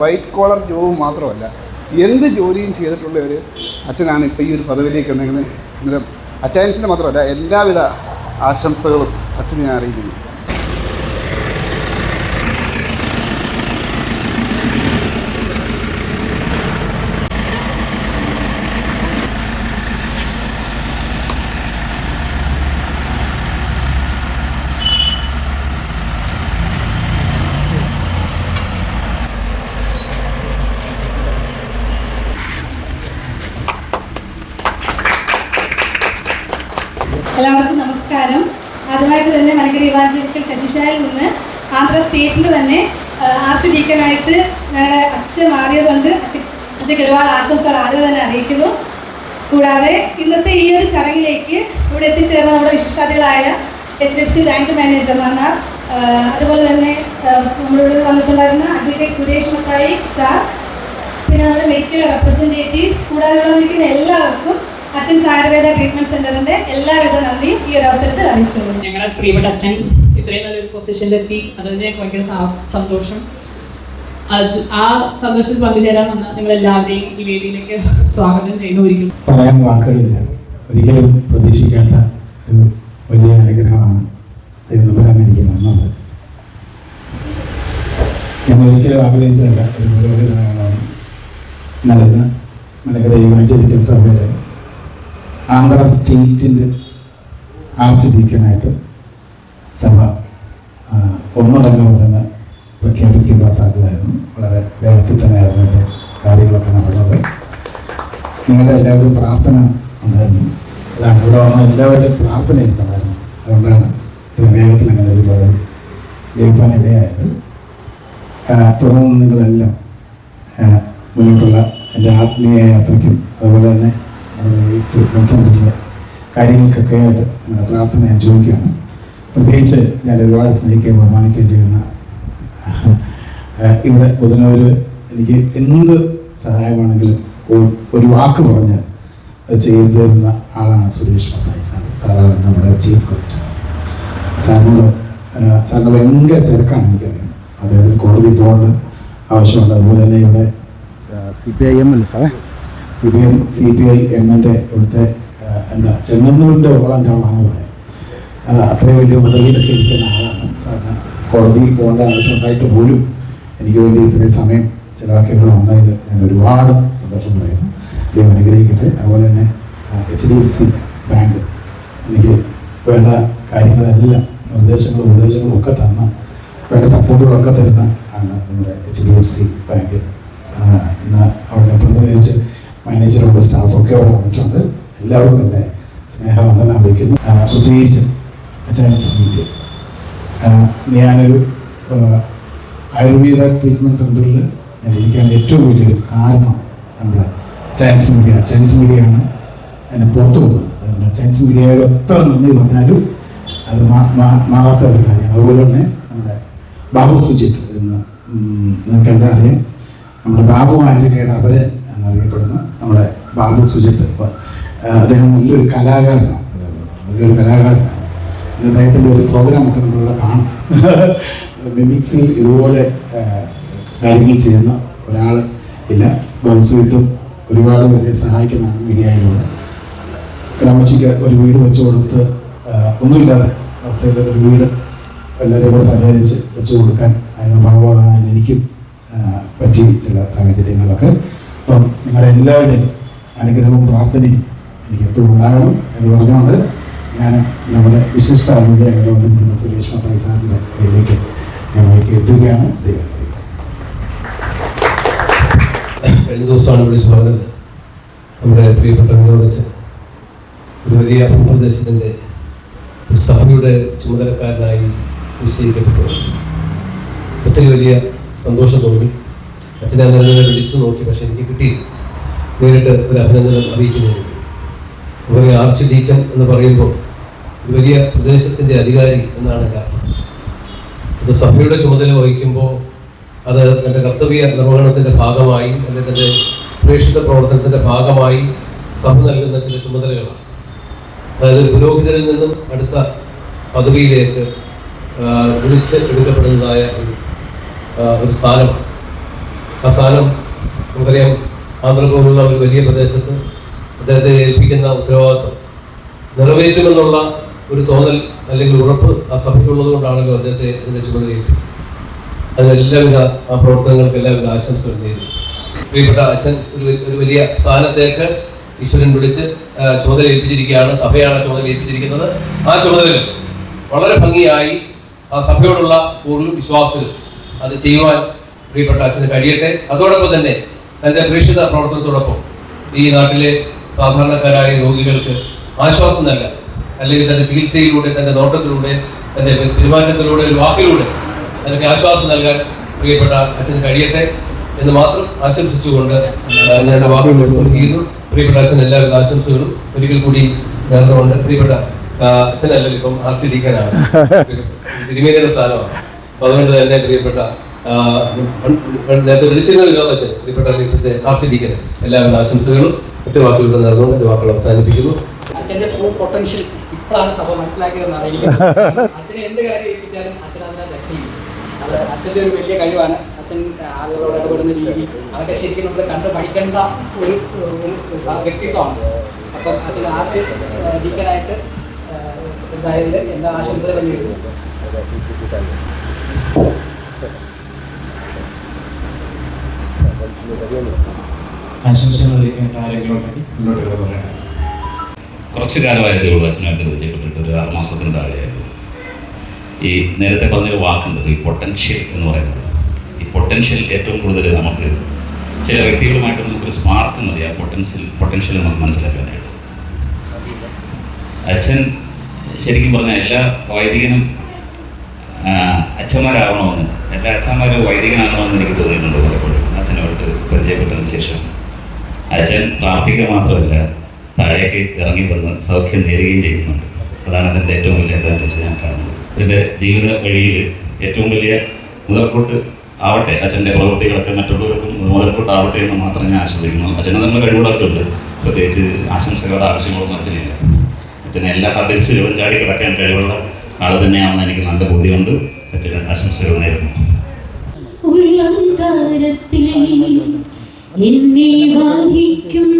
White collar job മാത്രമല്ല എന്ത് ജോലിയും ചെയ്തിട്ടുള്ള ഒരു അച്ഛനാണ് ഇപ്പോൾ ഈ ഒരു പദവിയിലേക്ക് എന്തെങ്കിലും അന്നേരം മാത്രമല്ല എല്ലാവിധ ആശംസകളും അച്ഛനെ ഞാൻ അറിയിക്കുന്നു എല്ലാവർക്കും നമസ്കാരം ആദ്യമായിട്ട് തന്നെ മലക്കര ഇവാഞ്ചലിക്കൽ ശശിശായിൽ നിന്ന് ആന്ധ്ര സ്റ്റേറ്റിൽ തന്നെ ആർട്ട് ഡീക്കനായിട്ട് ഞങ്ങളുടെ അച്ഛൻ മാറിയതുകൊണ്ട് അച്ഛ- അച്ഛക്ക് ഒരുപാട് ആശംസകൾ ആദ്യം തന്നെ അറിയിക്കുന്നു. കൂടാതെ ഇന്നത്തെ ഈ ഒരു ചടങ്ങിലേക്ക് ഇവിടെ എത്തിച്ചേർന്ന നമ്മുടെ വിശിഷ്ടാതികളായ എച്ച് എഫ് സി ബാങ്ക് മാനേജർമാർ അതുപോലെ തന്നെ നമ്മളോട് വന്നിട്ടുണ്ടായിരുന്ന അഡ്വക്കേറ്റ് സുരേഷ് മത്തായി സാർ പിന്നെ നമ്മുടെ മെഡിക്കൽ റെപ്രസെന്റേറ്റീവ്സ് കൂടാതെ വന്നിരിക്കുന്ന എല്ലാവർക്കും അച്ഛൻ ആയുർവേദ ട്രീറ്റ്മെന്റ് സെന്ററിന്റെ എല്ലാവിധ നന്ദിയും ഈ ഒരു അവസരത്തിൽ അറിയിച്ചു ഞങ്ങളുടെ പ്രിയപ്പെട്ട അച്ഛൻ ഇത്രയും നല്ലൊരു പൊസിഷനിലെത്തി അതിന് എനിക്ക് ഭയങ്കര സന്തോഷം. അത് ആ സന്തോഷത്തിൽ പങ്കുചേരാൻ വന്ന നിങ്ങൾ എല്ലാവരെയും ഈ വേദിയിലേക്ക് സ്വാഗതം ചെയ്യുന്നു ഒരിക്കലും. പറയാൻ വാക്കുകളില്ല. ഒരിക്കലും പ്രതീക്ഷിക്കാത്ത ഒരു വലിയ അനുഗ്രഹമാണ് ദൈവം വരാനിരിക്കുന്നത് നന്നത് ഞാൻ ഒരിക്കലും ആഗ്രഹിച്ചതല്ല. ഒരു നല്ലത്. നല്ലത് മലകര സഭയുടെ ആന്ധ്ര സ്റ്റേറ്റിന്റെ ആർച്ച് ഡീക്കനായിട്ട് സഭ ഒന്നടങ്കം വരുന്ന പ്രഖ്യാപിക്കുവാൻ സാധ്യതയായിരുന്നു. വളരെ വേഗത്തിൽ തന്നെയായിരുന്നു എന്റെ കാര്യങ്ങളൊക്കെ നടന്നത്. നിങ്ങളുടെ എല്ലാവരുടെയും പ്രാർത്ഥന ഉണ്ടായിരുന്നു. അതാണ് ഇവിടെ വന്ന എല്ലാവരുടെയും പ്രാർത്ഥന എനിക്കുണ്ടായിരുന്നു അതുകൊണ്ടാണ് ഇത്ര വേഗത്തിൽ അങ്ങനെ ഒരു പദവി ലഭിക്കാൻ ഇടയായത് തുടർന്ന് നിങ്ങളെല്ലാം മുന്നോട്ടുള്ള എന്റെ ആത്മീയ യാത്രയ്ക്കും അതുപോലെ തന്നെ ഈ കാര്യങ്ങൾക്കൊക്കെ ആയിട്ട് നിങ്ങളുടെ പ്രാർത്ഥന ഞാൻ ചോദിക്കുകയാണ്. പ്രത്യേകിച്ച് ഞാൻ ഒരുപാട് സ്നേഹിക്കുകയും ബഹുമാനിക്കുകയും ചെയ്യുന്ന ഇവിടെ ബുധനൂർ എനിക്ക് എന്ത് സഹായമാണെങ്കിലും ഒരു- വാക്ക് പറഞ്ഞ് അത് ചെയ്തു തരുന്ന ആളാണ് സുരേഷ് പട്ടായി സാർ. സാറാണ് നമ്മുടെ ചീഫ് ഗസ്റ്റ്. സാറിനോട് സാറിന്റെ ഭയങ്കര തിരക്കാണ് എനിക്കറിയാം. അദ്ദേഹത്തിന് കോടതി പോകേണ്ട ആവശ്യമുണ്ട്. അതുപോലെ തന്നെ ഇവിടെ സി പി ഐ എം അല്ലേ സാറേ? C P M C P I എമ്മിന്റെ ഇവിടുത്തെ എന്താ ചെങ്ങന്നൂരിന്റെ ഓളന്റെ ആളാണ് ഇവിടെ അത് അത്രയും വലിയ പദവിയിലൊക്കെ ഇരിക്കുന്ന ആളാണ്. സാറിന് കോടതിയിൽ പോകേണ്ട ആവശ്യമുണ്ടായിട്ട് പോലും എനിക്ക് വേണ്ടി ഇത്രയും സമയം ചിലവാക്കി ഇവിടെ വന്നതിൽ ഞാൻ ഒരുപാട് സന്തോഷമുണ്ടായിരുന്നു പറയുന്നു. ദൈവം അനുഗ്രഹിക്കട്ടെ. അതുപോലെ തന്നെ H D F C bank എനിക്ക് വേണ്ട കാര്യങ്ങളെല്ലാം നിർദ്ദേശങ്ങളും ഉപദേശങ്ങളും ഒക്കെ തന്ന വേണ്ട സപ്പോർട്ടുകളൊക്കെ തരുന്ന ആണ് നമ്മുടെ H D F C bank ഇന്ന് അവിടെ പ്രതിനിധിച്ച് മാനേജറുടെ സ്റ്റാഫൊക്കെ അവിടെ വന്നിട്ടുണ്ട്. എല്ലാവരും തന്നെ സ്നേഹവന്ദനം അറിയിക്കുന്നു. പ്രത്യേകിച്ച് മീഡിയ ഞാനൊരു ആയുർവേദ ട്രീറ്റ്മെന്റ് സെന്ററിൽ ഞാൻ ഇരിക്കാൻ ഏറ്റവും വലിയൊരു കാരണം നമ്മുടെ ചാൻസ് മീഡിയ ചാൻസ് മീഡിയയാണ് എന്നെ പുറത്തു പോകുന്നത്. ചാൻസ് മീഡിയയുടെ എത്ര നന്ദി പറഞ്ഞാലും അത് മാറാത്ത ഒരു കാര്യമാണ്. അതുപോലെ തന്നെ നമ്മുടെ ബാബു സുജിത്ത് എന്ന് നിങ്ങൾക്ക് എന്താ അറിയാം. നമ്മുടെ ബാബു ആന്റണിയുടെ അപരൻ എന്നറിയപ്പെടുന്ന നമ്മുടെ ബാബു സുജിത്ത്. അദ്ദേഹം നല്ലൊരു കലാകാരനാണ്. നല്ലൊരു കലാകാരനാണ്. അദ്ദേഹത്തിന്റെ ഒരു പ്രോഗ്രാം ഒക്കെ നമ്മളിവിടെ കാണും. മിമിക്സിൽ ഇതുപോലെ കാര്യങ്ങൾ ചെയ്യുന്ന ഒരാൾ ഇല്ല. ബാബു സുജിത്തും ഒരുപാട് പേരെ സഹായിക്കുന്നതാണ് മീഡിയയിലൂടെ. ഗ്രാമച്ചിക്ക് ഒരു വീട് വെച്ചു കൊടുത്ത് ഒന്നുമില്ലാതെ അവസ്ഥയിൽ ഒരു വീട് എല്ലാവരെയും കൂടെ സഹകരിച്ച് വെച്ചു കൊടുക്കാൻ അതിന് ഭാഗമാകാൻ എനിക്കും പറ്റി ചില സാഹചര്യങ്ങളൊക്കെ. അപ്പം നിങ്ങളുടെ എല്ലാവരുടെയും അനുഗ്രഹവും പ്രാർത്ഥനയും എനിക്ക് എപ്പോഴും ഉണ്ടാകണം എന്ന് പറഞ്ഞുകൊണ്ട് ഞാൻ നമ്മുടെ വിശിഷ്ട അതിഥി ഇവിടെ വന്നിരിക്കുന്ന സുരേഷ് മത്തായി സാറിന്റെ കയ്യിലേക്ക് ഞാൻ വഴിക്ക് എത്തുകയാണ് ദൈവം കഴിഞ്ഞ ദിവസമാണ് വിളിച്ചു പറഞ്ഞത്. നമ്മുടെ പ്രിയപ്പെട്ട വിനോദച്ചൻ ഒരു വലിയ ഭൂപ്രദേശത്തിന്റെ ഒരു സഭയുടെ ചുമതലക്കാരനായി നിശ്ചയിക്കപ്പെട്ടു ഒത്തിരി വലിയ സന്തോഷം തോന്നി. അന്നേരം വിളിച്ചു നോക്കി പക്ഷെ എനിക്ക് കിട്ടിയില്ല. നേരിട്ട് ഒരു അഭിനന്ദനം അറിയിക്കുന്നതിന് അതുപോലെ ആർച്ച് ഡീക്കൻ എന്ന് പറയുമ്പോൾ വലിയ പ്രദേശത്തിന്റെ അധികാരി എന്നാണ് അർത്ഥം അത് സഭയുടെ ചുമതല വഹിക്കുമ്പോൾ അത് തന്റെ കർത്തവ്യ നിർവഹണത്തിന്റെ ഭാഗമായി അല്ലെങ്കിൽ തന്റെ പ്രേക്ഷിത പ്രവർത്തനത്തിന്റെ ഭാഗമായി സഭ നൽകുന്ന ചില ചുമതലകളാണ്. അതായത് പുരോഹിതരിൽ നിന്നും അടുത്ത പദവിയിലേക്ക് വിളിച്ച് എടുക്കപ്പെടുന്നതായ ഒരു സ്ഥാനമാണ്. സ്ഥാനം നമുക്കറിയാം ആന്ധ്രപോലുള്ള ഒരു വലിയ പ്രദേശത്ത് അദ്ദേഹത്തെ ഏൽപ്പിക്കുന്ന ഉത്തരവാദിത്വം. നിറവേറ്റുമെന്നുള്ള ഒരു തോന്നൽ അല്ലെങ്കിൽ ഉറപ്പ് ആ സഭയ്ക്കുള്ളത് കൊണ്ടാണല്ലോ അദ്ദേഹത്തെ അതിന്റെ ചുമതല ഏൽപ്പിച്ചത് അതിന് ആ പ്രവർത്തനങ്ങൾക്ക് എല്ലാവിധ ആശംസകൾ നേരുന്നു. പ്രിയപ്പെട്ട അച്ഛൻ ഒരു ഒരു വലിയ സ്ഥാനത്തേക്ക് ഈശ്വരൻ വിളിച്ച് ചുമതല ഏൽപ്പിച്ചിരിക്കുകയാണ് സഭയാണ് ചുമതല ഏൽപ്പിച്ചിരിക്കുന്നത് ആ ചുമതല വളരെ ഭംഗിയായി ആ സഭയോടുള്ള പൂർണ വിശ്വാസത്തിൽ അത് ചെയ്യുവാൻ പ്രിയപ്പെട്ട അച്ഛന് കഴിയട്ടെ. അതോടൊപ്പം തന്നെ തന്റെ പ്രേക്ഷിത പ്രവർത്തനത്തോടൊപ്പം ഈ നാട്ടിലെ സാധാരണക്കാരായ രോഗികൾക്ക് ആശ്വാസം നൽകാൻ അല്ലെങ്കിൽ തന്റെ ചികിത്സയിലൂടെ തന്റെ നോട്ടത്തിലൂടെ തന്റെ പെരുമാറ്റത്തിലൂടെ ഒരു വാക്കിലൂടെ തനിക്ക് ആശ്വാസം നൽകാൻ പ്രിയപ്പെട്ട അച്ഛന് കഴിയട്ടെ എന്ന് മാത്രം ആശംസിച്ചുകൊണ്ട് ഞാൻ വാക്കുകൾ ചെയ്യുന്നു പ്രിയപ്പെട്ട അച്ഛൻ എല്ലാവരും ആശംസകളും ഒരിക്കൽ കൂടി നേർന്നുകൊണ്ട് പ്രിയപ്പെട്ട അച്ഛനല്ലല്ലോ ഇപ്പം ആർച്ചിരിക്കാനാണ് തിരുമേനിയുടെ സ്ഥാനമാണ്. അതുകൊണ്ട് തന്നെ പ്രിയപ്പെട്ട നേരത്തെ വിളിച്ചിരുന്ന വിനോദച്ചൻ പ്രിയപ്പെട്ട ഇപ്പോഴത്തെ ആർച്ചിരിക്കൻ എല്ലാവിധ ആശംസകളും ഒറ്റ വാക്കുകൾ നേർന്നുകൊണ്ട് എന്റെ വാക്കുകൾ അവസാനിപ്പിക്കുന്നു. അച്ഛന്റെ ഫുൾ പൊട്ടൻഷ്യൽ ഇപ്പോഴാണ് സഭ മനസ്സിലാക്കിയതെന്നാണ് എനിക്ക് അച്ഛനെ എന്ത് കാര്യം ഏൽപ്പിച്ചാലും അച്ഛൻ അതിനകത്ത് എക്സൽ അച്ഛന്റെ ഒരു വലിയ കഴിവാണ്. അച്ഛൻ ആളുകളോട് ഇടപെടുന്ന രീതി അതൊക്കെ ശരിക്കും നമ്മൾ കണ്ട് പഠിക്കേണ്ട ഒരു വ്യക്തിത്വമാണ്. അപ്പം അച്ഛൻ ആദ്യ ഡീക്കനായിട്ട് ഇതായതിൽ ആശംസകൾ നേരുന്നു ആശംസകൾ അറിയിക്കേണ്ട ആരെങ്കിലും ഉണ്ടെങ്കിൽ മുന്നോട്ട് പറയാം കുറച്ച് കാലമായതേ അച്ഛനായിട്ട് പരിചയപ്പെട്ടിട്ട് ഒരു ആറ് മാസത്തിന് താഴെയായിരുന്നു ഈ നേരത്തെ പറഞ്ഞൊരു വാക്കുണ്ട് ഈ പൊട്ടൻഷ്യൽ എന്ന് പറയുന്നത്. ഈ പൊട്ടൻഷ്യൽ ഏറ്റവും കൂടുതൽ നമുക്ക് ചില വ്യക്തികളുമായിട്ട് നമുക്കൊരു സ്മാർക്ക് മതി ആ പൊട്ടൻഷ്യൽ പൊട്ടൻഷ്യൽ നമുക്ക് മനസ്സിലാക്കാനായിട്ട്. അച്ഛൻ ശരിക്കും പറഞ്ഞാൽ എല്ലാ വൈദികനും അച്ഛന്മാരാകണമെന്ന് എല്ലാ അച്ഛന്മാരും വൈദികനാകണമെന്ന് എനിക്ക് തോന്നിയിട്ടുണ്ട് പലപ്പോഴും. പരിചയപ്പെട്ടതിന് ശേഷം. അച്ഛൻ പ്രാർത്ഥിക്കുക മാത്രമല്ല താഴേക്ക് ഇറങ്ങി വന്ന് സൗഖ്യം നേരുകയും ചെയ്യുന്നുണ്ട്. അതാണ് അതിന്റെ ഏറ്റവും വലിയ അഡ്വാന്റേജ് ഞാൻ കാണുന്നത്. അച്ഛന്റെ ജീവിത വഴിയിൽ ഏറ്റവും വലിയ മുതൽക്കൂട്ട് ആവട്ടെ അച്ഛന്റെ പ്രവൃത്തികളൊക്കെ മറ്റുള്ളവർക്കും മുതൽക്കൂട്ട് ആവട്ടെ എന്ന് മാത്രം ഞാൻ ആശ്വസിക്കുന്നു. അച്ഛനെ നമ്മൾ കഴിവുകളൊക്കെ ഉണ്ട് പ്രത്യേകിച്ച് ആശംസകളുടെ ആവശ്യങ്ങളൊന്നും അച്ഛനില്ല. അച്ഛനെ എല്ലാ ഹർഡിൽസിലും ചാടി കിടക്കാൻ കഴിവുള്ള ആൾ തന്നെയാണെന്ന് എനിക്ക് നല്ല ബോധ്യമുണ്ട്. അച്ഛന് ആശംസകൾ നേരുന്നു. ഉള്ളങ്കാരത്തിൽ എന്നെ ബാധിക്കും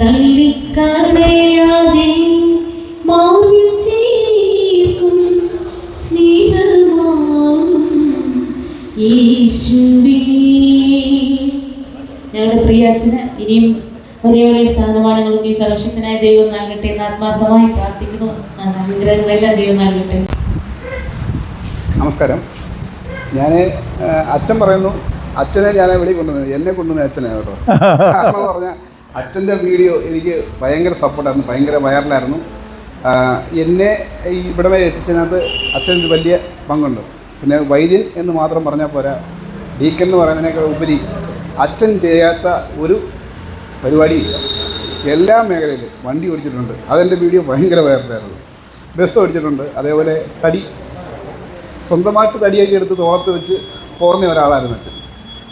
തള്ളിക്കറയാതെ ആത്മാർത്ഥമായി പ്രാർത്ഥിക്കുന്നു. നമസ്കാരം. ഞാൻ അച്ഛൻ പറയുന്നു അച്ഛനെ ഞാൻ വെളിയിൽ കൊണ്ടുവന്നത്. എന്നെ കൊണ്ടുവന്ന അച്ഛനാണ് കേട്ടോ. പറഞ്ഞാൽ അച്ഛന്റെ വീഡിയോ എനിക്ക് ഭയങ്കര സപ്പോർട്ടായിരുന്നു ഭയങ്കര വൈറലായിരുന്നു എന്നെ ഇവിടെ വരെ എത്തിച്ചതിനകത്ത് അച്ഛനൊരു വലിയ പങ്കുണ്ട്. പിന്നെ വൈദ്യൻ എന്ന് മാത്രം പറഞ്ഞാൽ പോരാ. ഡീക്കൻ എന്ന് പറയുന്നതിനേക്കാൾ ഉപരി അച്ഛൻ ചെയ്യാത്ത ഒരു പരിപാടിയില്ല. എല്ലാ മേഖലയിലും വണ്ടി ഓടിച്ചിട്ടുണ്ട്. അതെന്റെ വീഡിയോ ഭയങ്കര വൈറലായിരുന്നു ബസ് ഓടിച്ചിട്ടുണ്ട്. അതേപോലെ തടി സ്വന്തമായിട്ട് തടിയൊക്കെ എടുത്ത് തോളത്ത് വെച്ച് പോകുന്ന ഒരാളായിരുന്നു അച്ഛൻ.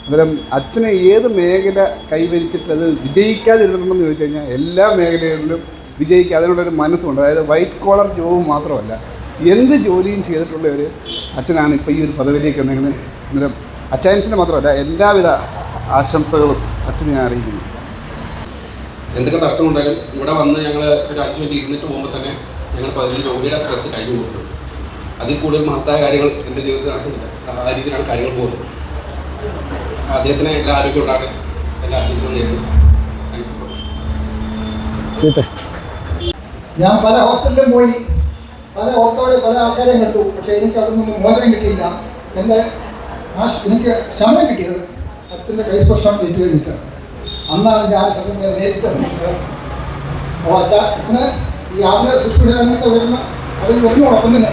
അന്നേരം അച്ഛനെ ഏത് മേഖല കൈവരിച്ചിട്ട് അത് വിജയിക്കാതിരുന്നിട്ടുണ്ടെന്ന് ചോദിച്ചു കഴിഞ്ഞാൽ എല്ലാ മേഖലകളിലും വിജയിക്കുക അതിനുള്ളൊരു മനസ്സുണ്ട്. അതായത് വൈറ്റ് കോളർ ജോബ് മാത്രമല്ല എന്ത് ജോലിയും ചെയ്തിട്ടുള്ള ഒരു അച്ഛനാണ് ഇപ്പോൾ ഈ ഒരു പദവിയിലേക്ക് എന്തെങ്കിലും അന്നേരം അച്ചായൻസിന് മാത്രമല്ല എല്ലാവിധ ആശംസകളും അച്ഛനെ ഞാൻ അറിയിക്കുന്നു. എന്തൊക്കെ തടസ്സമുണ്ടായാലും ഇവിടെ വന്ന് ഞങ്ങൾ ഒരു അഞ്ച് മിനിറ്റ് ഇരുന്നിട്ട് പോകുമ്പോൾ തന്നെ ഞങ്ങൾ പതിനഞ്ച് ജോലിയുടെ സ്ട്രെസ് കഴിഞ്ഞു പോകുന്നുണ്ട് അതിൽ കൂടുതൽ മഹത്തായ കാര്യങ്ങൾ എന്റെ ജീവിതത്തിൽ നടക്കുന്നില്ല. ആ രീതിയിലാണ് കാര്യങ്ങൾ പോകുന്നത്. അദ്ദേഹത്തിന് എല്ലാ ആരോഗ്യം ഉണ്ടാകട്ടെ എല്ലാ ആശംസകളും നേരുന്നു. ഞാൻ പല ഹോസ്പിറ്റലിലും പോയി പല ഓർത്തോടെ പല ആൾക്കാരെ കണ്ടു. പക്ഷേ എനിക്ക് അവിടെ നിന്നും മോചനം കിട്ടിയില്ല. എന്റെ ആ എനിക്ക് ശമനം കിട്ടിയത് അച്ഛന്റെ കൈസ്പർശം ഏറ്റു കഴിഞ്ഞിട്ട് അന്നാണ് ഞാൻ സമയം നേരിട്ട്. അപ്പോൾ അച്ഛ അച്ഛന് ഈ ആത്മീയ ശുശ്രൂഷ രംഗത്ത് വരുന്ന അതിൽ വരുന്നതോടൊപ്പം തന്നെ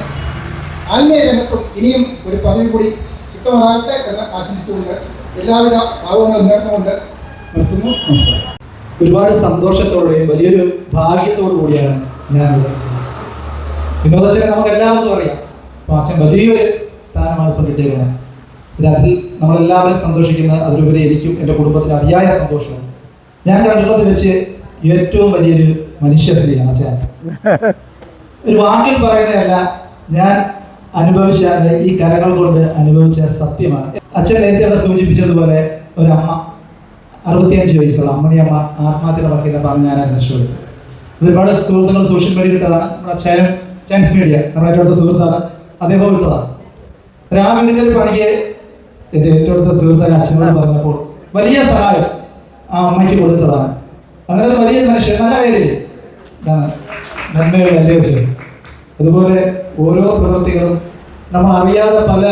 ആത്മീയ രംഗത്തും ഇനിയും ഒരു പദവി കൂടി കിട്ടുമാറാകട്ടെ എന്ന് ആശംസിച്ചുകൊണ്ട് എല്ലാവിധ ഭാവങ്ങളും നേർന്നുകൊണ്ട് നിർത്തുന്നു. നമസ്കാരം. ഒരുപാട് സന്തോഷത്തോടെയും വലിയൊരു ഭാഗ്യത്തോടു കൂടിയാണ് ഞാൻ വിനോദച്ചനെ നമുക്ക് എല്ലാവർക്കും അറിയാം. അപ്പോൾ അച്ഛൻ വലിയൊരു സ്ഥാനമാണ് ഇപ്പോൾ കിട്ടിയിരുന്നത് പിന്നെ അതിൽ നമ്മളെല്ലാവരും സന്തോഷിക്കുന്ന അതിലുപരി എനിക്കും എന്റെ കുടുംബത്തിന് അതിയായ സന്തോഷമാണ് ഞാൻ കണ്ടുള്ളത് വെച്ച് ഏറ്റവും വലിയൊരു മനുഷ്യ സ്ത്രീയാണ് അച്ഛൻ ഒരു വാക്കിൽ പറയുന്നതല്ല ഞാൻ അനുഭവിച്ച ഈ കലകൾ കൊണ്ട് അനുഭവിച്ച സത്യമാണ്. അച്ഛൻ നേരത്തെ അവിടെ സൂചിപ്പിച്ചതുപോലെ ഒരമ്മ അറുപത്തിയഞ്ച് വയസ്സുള്ള അമ്മണിയമ്മ ആത്മഹത്യയുടെ വക്കീലെ പറഞ്ഞാനായിരുന്നു ഇത് ഒരുപാട് സുഹൃത്തുക്കൾ സോഷ്യൽ മീഡിയ ഇട്ടതാണ്. നമ്മുടെ ചാൻസ് മീഡിയ നമ്മുടെ ഏറ്റവും അടുത്ത സുഹൃത്താണ്. അദ്ദേഹം ഇട്ടതാണ്. രാവിലെ പണിക്ക് എന്റെ ഏറ്റവും അടുത്ത സുഹൃത്തായ അച്ഛനോട് പറഞ്ഞപ്പോൾ വലിയ സഹായം ആ അമ്മയ്ക്ക് കൊടുത്തതാണ്. അങ്ങനെ വലിയ മനുഷ്യൻ നല്ല കാര്യമില്ലേ നന്മയുടെ അതുപോലെ ഓരോ പ്രവൃത്തികളും നമ്മൾ അറിയാതെ പല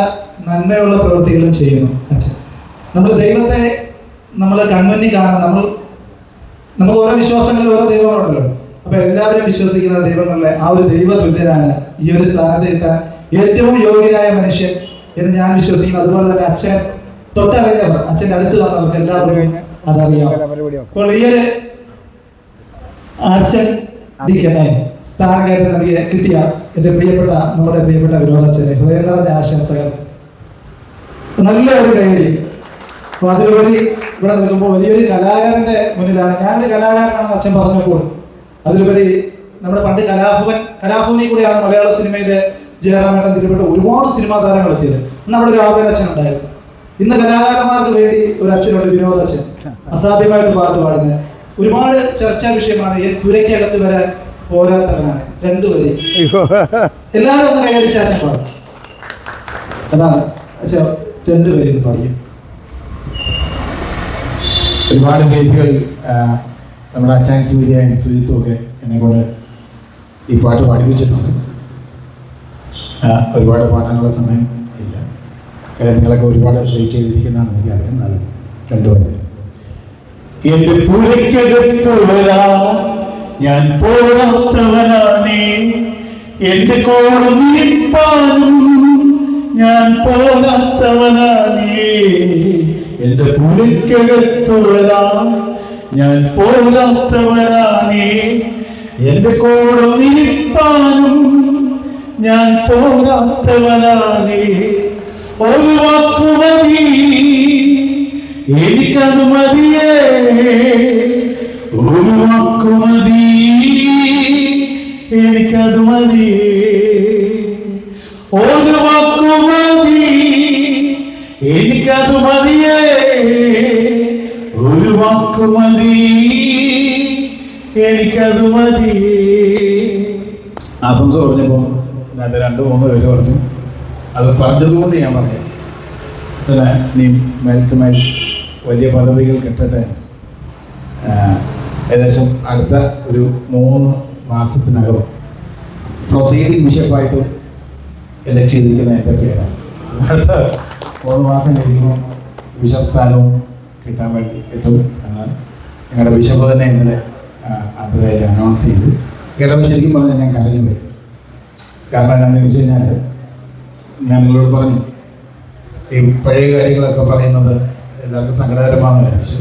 നന്മയുള്ള പ്രവൃത്തികളും ചെയ്യുന്നു. അച്ഛൻ നമ്മൾ ദൈവത്തെ നമ്മൾ കൺമുന്നിൽ കാണാൻ നമ്മൾ നമുക്ക് ഓരോ വിശ്വാസങ്ങളിൽ ഓരോ ദൈവങ്ങളുണ്ടല്ലോ. അപ്പൊ എല്ലാവരും വിശ്വസിക്കുന്ന ദൈവങ്ങളിലെ ആ ഒരു ദൈവ തുല്യനാണ് ഈ ഒരു സ്ഥാനത്ത് കിട്ടാൻ ഏറ്റവും യോഗ്യനായ മനുഷ്യൻ എന്ന് ഞാൻ വിശ്വസിക്കുന്നു. അതുപോലെ തന്നെ അച്ഛൻ തൊട്ടറിഞ്ഞവർ അച്ഛന്റെ അടുത്ത് വന്നവർക്ക് എല്ലാവർക്കും അതറിയാം. അപ്പോൾ ഈ ഒരു അച്ഛൻ സ്ഥാനകയറ്റം നൽകിയ കിട്ടിയ എന്റെ പ്രിയപ്പെട്ട നമ്മുടെ പ്രിയപ്പെട്ട ഹൃദയം നിറഞ്ഞ ആശംസകൾ. നല്ല ഒരു കൈയടി. അപ്പൊ അതിലുപരി ഇവിടെ നിൽക്കുമ്പോൾ വലിയൊരു കലാകാരന്റെ മുന്നിലാണ്. ഞാനൊരു കലാകാരനാണെന്ന് അച്ഛൻ പറഞ്ഞപ്പോൾ അതിലുപരി നമ്മുടെ പണ്ട് കലാഭവൻ കലാഭവനിൽ കൂടെയാണ് മലയാള സിനിമയിലെ ജയറാമേട്ടൻ തിരുപ്പെട്ട ഒരുപാട് സിനിമാ താരങ്ങൾ എത്തിയത്. അന്ന് അവിടെ ഒരു ആവേല അച്ഛൻ ഉണ്ടായിരുന്നു. ഇന്ന് കലാകാരന്മാർക്ക് വേണ്ടി ഒരു അച്ഛനുണ്ട് വിനോദ അച്ഛൻ. അസാധ്യമായിട്ട് പാട്ട് പാടുന്നത്. ഒരുപാട് ചർച്ചാ വിഷയമാണ്. ഈ പുരയ്ക്കകത്ത് വരെ പോരാത്തവനാണ്. രണ്ടുപേരെ. എല്ലാവരും ഒന്ന് കൈയടിച്ച അച്ഛൻ പാടും. അതാണ്. അച്ഛൻ രണ്ടുപേരും പറയും ഒരുപാട് വേദികൾ നമ്മുടെ അച്ചാൻ സൂര്യയും സുജിത്തും ഒക്കെ എന്നെ കൊണ്ട് ഈ പാട്ട് പഠിപ്പിച്ചിട്ടുണ്ട് ഒരുപാട് പാടാനുള്ള സമയം ഇല്ല. കാര്യം നിങ്ങളൊക്കെ ഒരുപാട് വെയിറ്റ് ചെയ്തിരിക്കുന്നതാണ് എനിക്കറിയാം. എന്നാലും രണ്ടുപേരെ എന്റെ ഞാൻ എന്റെ കോട് നീപ്പാനും ഞാൻ പോരാത്തവനാണേ എന്റെ പുരയ്ക്കകത്തുള്ളതാ ഞാൻ പോരാത്തവനാണേ എന്റെ കോട് നീപ്പാനും ഞാൻ പോരാത്തവനാണേ ഒരു വാക്കുമതി എനിക്കത് മതിയേ. ഒരു വാക്കുമതി എനിക്കത് മതിയേ ഒരു എനിക്കത് മതിയേ. ഒരു വാക്ക് മതി. എനിക്കത് മതി. ആശംസ പറഞ്ഞപ്പോൾ ഞാൻ രണ്ടു മൂന്ന് പേര് പറഞ്ഞു. അത് പറഞ്ഞതുകൊണ്ട് ഞാൻ പറഞ്ഞു. അച്ഛനെ നീ മേൽക്ക് മേൽ വലിയ പദവികൾ കിട്ടട്ടെ. ഏകദേശം അടുത്ത ഒരു മൂന്ന് മാസത്തിനകം പ്രൊസീഡിംഗ് ബിഷപ്പായിട്ട് എലക്ട് ചെയ്തിരിക്കുന്ന എന്റെ പേരാണ്. അടുത്ത മാസം കഴിയുമ്പോൾ ബിഷപ്പ് സ്ഥാനവും കിട്ടാൻ വേണ്ടി കിട്ടും എന്ന് ഞങ്ങളുടെ ബിഷപ്പ് തന്നെ ഇന്നലെ അതുവരെ അനൗൺസ് ചെയ്തു. കേട്ടപ്പോൾ ശരിക്കും പറഞ്ഞാൽ ഞാൻ കരഞ്ഞു പോയി. കാരണം എന്താണെന്ന് ചോദിച്ചു കഴിഞ്ഞാൽ ഞാൻ നിങ്ങളോട് പറഞ്ഞു ഈ പഴയ കാര്യങ്ങളൊക്കെ പറയുന്നത് എല്ലാവർക്കും സങ്കടകരമാണെന്ന് വിചാരിച്ചു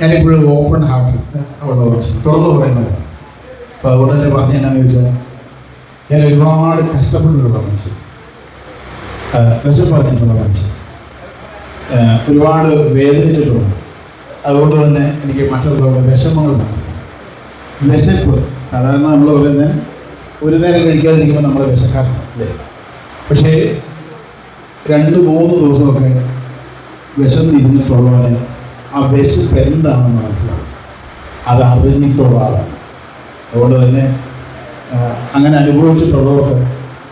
ഞാനിപ്പോഴും ഓപ്പൺ ഹാർട്ട് അവിടെ തുറന്നു പറയുന്നവരാണ് അപ്പോൾ അതുകൊണ്ട് തന്നെ പറഞ്ഞ എന്നാന്ന് ചോദിച്ചാൽ ഞാൻ ഒരുപാട് കഷ്ടപ്പെട്ടിട്ടുള്ള മനുഷ്യൻ. പറഞ്ഞിട്ടുള്ള മനുഷ്യൻ. ഒരുപാട് വേദനിച്ചിട്ടുണ്ട് അതുകൊണ്ട് തന്നെ എനിക്ക് മറ്റുള്ളവരുടെ വിഷമങ്ങൾ വിശപ്പ് സാധാരണ നമ്മൾ പറയുന്നത് ഒരു നേരം കഴിക്കാതിരിക്കുമ്പോൾ നമ്മൾ വിശക്കാറില്ല പക്ഷേ രണ്ട് മൂന്ന് ദിവസമൊക്കെ വിശന്നിരുന്നിട്ടുള്ളവന് ആ വിശപ്പ് എന്താണെന്ന് മനസ്സിലാവും. അത് അറിഞ്ഞിട്ടുള്ള ആളാണ്. അതുകൊണ്ട് തന്നെ അങ്ങനെ അനുഭവിച്ചിട്ടുള്ളവർക്ക്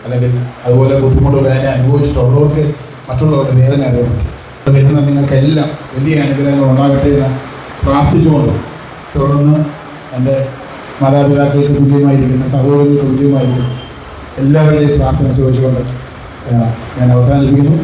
അല്ലെങ്കിൽ അതുപോലെ ബുദ്ധിമുട്ട് വേദന അനുഭവിച്ചിട്ടുള്ളവർക്ക് മറ്റുള്ളവരുടെ വേദന അറിയാൻ പറ്റും. വരുന്ന നിങ്ങൾക്കെല്ലാം വലിയ അനുഗ്രഹങ്ങൾ ഉണ്ടാകട്ടെ എന്ന് പ്രാർത്ഥിച്ചുകൊണ്ട് തുടർന്ന് എന്റെ മാതാപിതാക്കൾക്ക് തുല്യമായിരിക്കുന്ന സഹോദരങ്ങൾക്ക് തുല്യമായിരിക്കുന്ന എല്ലാവരുടെയും പ്രാർത്ഥന ചോദിച്ചുകൊണ്ട് ഞാൻ അവസാനിപ്പിക്കുന്നു.